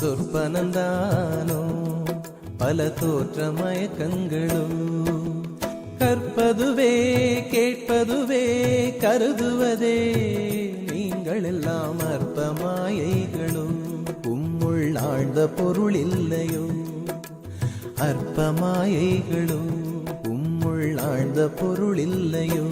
சொற்பனந்தானோ? பல தோற்ற மயக்கங்களும் கற்பதுவே கேட்பதுவே கருதுவதே. நீங்கள் எல்லாம் அற்ப மாயைகளும் உம்முள் ஆழ்ந்த பொருள் இல்லையோ அற்ப மாயைகளும் உம்முள் ஆழ்ந்த பொருள் இல்லையோ